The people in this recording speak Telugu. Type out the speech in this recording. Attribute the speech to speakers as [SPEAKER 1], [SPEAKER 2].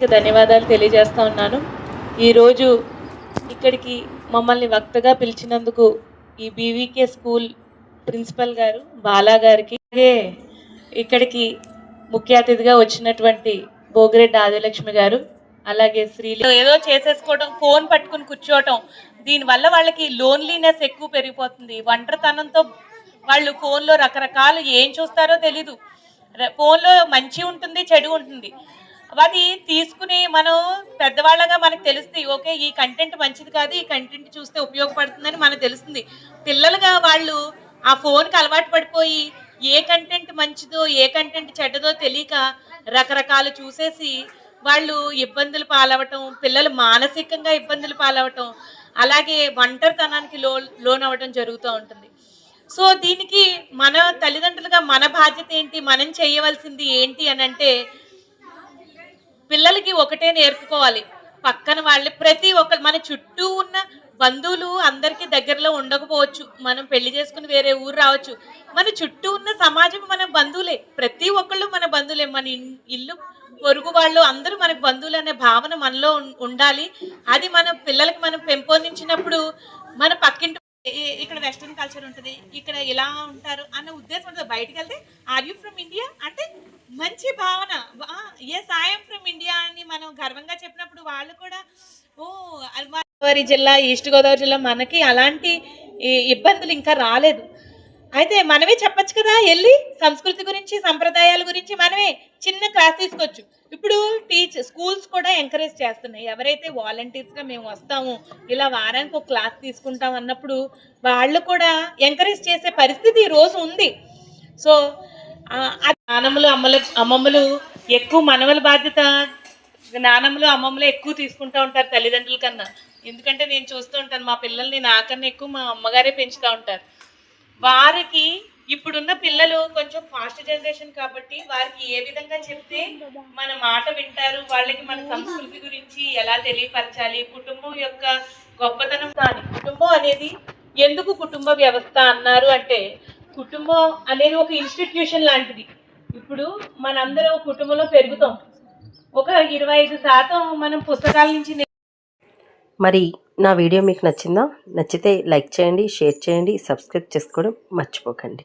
[SPEAKER 1] ధన్యవాదాలు తెలియజేస్తా ఉన్నాను. ఈరోజు ఇక్కడికి మమ్మల్ని వక్తగా పిలిచినందుకు ఈ బీవీకే స్కూల్ ప్రిన్సిపల్ గారు బాలా గారికి అలాగే ఇక్కడికి ముఖ్య అతిథిగా వచ్చినటువంటి భోగిరెడ్డి ఆదిలక్ష్మి గారు అలాగే శ్రీ ఏదో చేసేసుకోవడం ఫోన్ పట్టుకుని కూర్చోవటం దీనివల్ల వాళ్ళకి లోన్లీనెస్ ఎక్కువ పెరిగిపోతుంది. ఒంటరితనంతో వాళ్ళు ఫోన్లో రకరకాలు ఏం చూస్తారో తెలీదు. ఫోన్లో మంచి ఉంటుంది చెడు ఉంటుంది. అది తీసుకుని మనం పెద్దవాళ్ళగా మనకు తెలుస్తుంది ఓకే ఈ కంటెంట్ మంచిది కాదు ఈ కంటెంట్ చూస్తే ఉపయోగపడుతుందని మనకు తెలుస్తుంది. పిల్లలుగా వాళ్ళు ఆ ఫోన్కి అలవాటు పడిపోయి ఏ కంటెంట్ మంచిదో ఏ కంటెంట్ చెడ్డదో తెలియక రకరకాలు చూసేసి వాళ్ళు ఇబ్బందులు పాలవటం పిల్లలు మానసికంగా ఇబ్బందులు పాలవటం అలాగే ఒంటరితనానికి లో లోనవ్వటం జరుగుతూ ఉంటుంది. సో దీనికి మన తల్లిదండ్రులుగా మన బాధ్యత ఏంటి? మనం చేయవలసింది ఏంటి అని అంటే పిల్లలకి ఒకటే నేర్పుకోవాలి. పక్కన వాళ్ళే ప్రతి ఒక్క మన చుట్టూ ఉన్న బంధువులు అందరికీ దగ్గరలో ఉండకపోవచ్చు. మనం పెళ్ళి చేసుకుని వేరే ఊరు రావచ్చు. మన చుట్టూ ఉన్న సమాజం మన బంధువులే. ప్రతి ఒక్కళ్ళు మన బంధువులే. మన ఇల్లు పొరుగు వాళ్ళు అందరూ మనకు బంధువులు అనే భావన మనలో ఉం- ఉండాలి. అది మన పిల్లలకి మనం పెంపొందించినప్పుడు మన పక్కింటి ఇక్కడ వెస్ట్రన్ కల్చర్ ఉంటుంది. ఇక్కడ ఇలా ఉంటారు అన్న ఉద్దేశం ఉంటుంది. బయటకు వెళ్తే ఆర్ యూ ఫ్రమ్ ఇండియా అంటే మంచి భావన. ఎస్ ఐఎమ్ ఫ్రమ్ ఇండియా అని మనం గర్వంగా చెప్పినప్పుడు వాళ్ళు కూడా ఓ గోదావరి జిల్లా ఈస్ట్ గోదావరి జిల్లా మనకి అలాంటి ఇబ్బందులు ఇంకా రాలేదు. అయితే మనమే చెప్పొచ్చు కదా వెళ్ళి సంస్కృతి గురించి సంప్రదాయాల గురించి మనమే చిన్న క్లాస్ తీసుకోవచ్చు. ఇప్పుడు టీచర్ స్కూల్స్ కూడా ఎంకరేజ్ చేస్తున్నాయి. ఎవరైతే వాలంటీర్స్గా మేము వస్తాము ఇలా వారానికి ఒక క్లాస్ తీసుకుంటాం అన్నప్పుడు వాళ్ళు కూడా ఎంకరేజ్ చేసే పరిస్థితి ఈరోజు రోజు ఉంది. సో నానమ్మలు అమ్మలు అమ్మమ్మలు ఎక్కువ మనవల బాధ్యత. నానమ్మలు అమ్మమ్మలు ఎక్కువ తీసుకుంటూ ఉంటారు తల్లిదండ్రుల కన్నా. ఎందుకంటే నేను చూస్తూ ఉంటాను మా పిల్లల్ని నాకన్నా ఎక్కువ మా అమ్మగారే పెంచుతూ ఉంటారు. వారికి ఇప్పుడున్న పిల్లలు కొంచెం ఫాస్ట్ జనరేషన్ కాబట్టి వారికి ఏ విధంగా చెప్తే మన మాట వింటారు వాళ్ళకి మన సంస్కృతి గురించి ఎలా తెలియపరచాలి కుటుంబం యొక్క గొప్పతనం కానీ కుటుంబం అనేది ఎందుకు కుటుంబ వ్యవస్థ అన్నారు అంటే కుటుంబం అనేది ఒక ఇన్స్టిట్యూషన్ లాంటిది. ఇప్పుడు మనందరం కుటుంబంలో పెరుగుతాం. ఒక ఇరవై ఐదు శాతం మనం పుస్తకాల నుంచి
[SPEAKER 2] మరి నా వీడియో మీకు నచ్చిందా? నచ్చితే లైక్ చేయండి షేర్ చేయండి సబ్స్క్రైబ్ చేసుకోవడం మర్చిపోకండి.